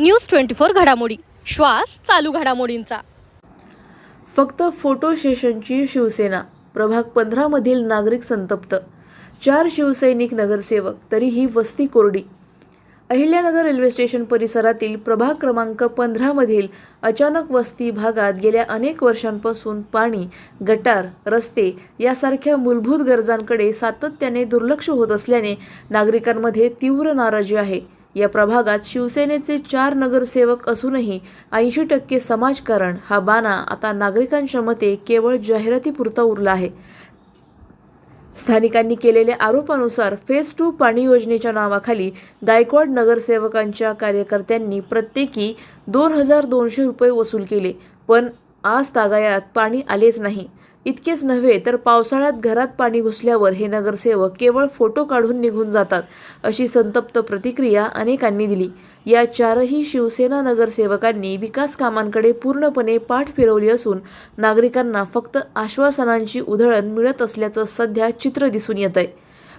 News twenty four घडामोडी. श्वास चालू घडामोडींचा. फक्त फोटो सेशनची शिवसेना प्रभाग पंधरामधील नागरिक संतप्त. चार शिवसैनिक नगरसेवक तरीही वस्ती कोरडी. अहिल्यानगर रेल्वे स्टेशन परिसरातील प्रभाग क्रमांक पंधरामधील अचानक वस्ती भागात गेल्या अनेक वर्षांपासून पाणी गटार रस्ते यासारख्या मूलभूत गरजांकडे सातत्याने दुर्लक्ष होत असल्याने नागरिकांमध्ये तीव्र नाराजी आहे. या प्रभागात शिवसेनेचे चार नगरसेवक असूनही ऐंशी टक्के समाजकारण हा बाणा आता नागरिकांच्या मते केवळ जाहिरातीपुरता उरला आहे. स्थानिकांनी केलेल्या आरोपानुसार फेज टू पाणी योजनेच्या नावाखाली गायकवाड नगरसेवकांच्या कार्यकर्त्यांनी प्रत्येकी दोन हजार दोनशे रुपये वसूल केले पण आज तागायात पाणी आलेच नाही. इतकेच नव्हे तर पावसाळ्यात घरात पाणी घुसल्यावर हे नगरसेवक केवळ फोटो काढून निघून जातात अशी संतप्त प्रतिक्रिया अनेकांनी दिली. या चारही शिवसेना नगरसेवकांनी विकास कामांकडे पूर्णपणे पाठ फिरवली असून नागरिकांना फक्त आश्वासनांची उधळण मिळत असल्याचं सध्या चित्र दिसून येत आहे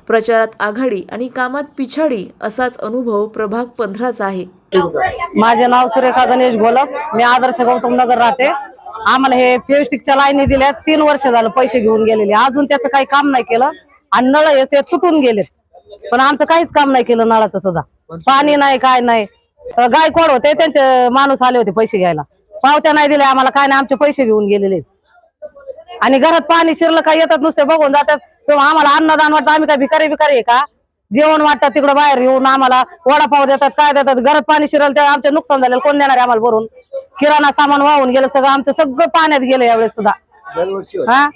प्रचारात आघाडी आणि कामात पिछाडी असाच अनुभव प्रभाग पंधराचा आहे. माझे नाव सुरेखा गणेश घोलप मी आदर्श गौतम नगर राहते. आम्हाला हे फेस्टिकच्या लाईनी दिल्या तीन वर्ष झालं पैसे घेऊन गेलेले. अजून त्याचं काही काम नाही केलं. आणि नळ हे ते तुटून गेलेत. पण आमचं काहीच काम नाही केलं नळाचं सुद्धा. पाणी नाही काय नाही. गाय गायकवाड होते. त्यांचे माणूस आले होते पैसे घ्यायला. पावत्या नाही दिल्या. आम्हाला काय नाही. आमचे पैसे घेऊन गेलेले. आणि घरात पाणी शिरलं काय येतात नुसते बघून जातात. आम्हाला अन्नदान वाटतं. आम्ही काय भिकारी भिकारी आहे का? जेवण वाटतं तिकडे बाहेर येऊन आम्हाला वडापाव देतात काय देतात घरात पाणी शिरलं ते आमचे नुकसान झालेलं कोण देणार आहे आम्हाला भरून? किराणा सामान वाहून गेलं सगळं आमचं सगळं पाण्यात गेलं यावेळेस सुद्धा. हा?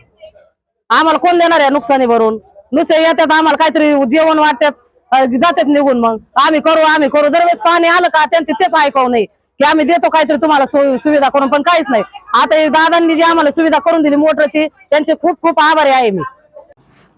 आम्हाला कोण देणार आहे नुकसानी भरून? नुसते येतात आम्हाला काहीतरी जेवण वाटतात जातात निघून मग. आम्ही करू आम्ही करू. दरवेळेस पाणी आलं का त्यांचे तेच ऐकावं नाही. की आम्ही देतो काहीतरी तुम्हाला सुविधा करून पण काहीच नाही. आता दादांनी जी आम्हाला सुविधा करून दिली मोटरची त्यांचे खूप खूप आभारी आहे मी.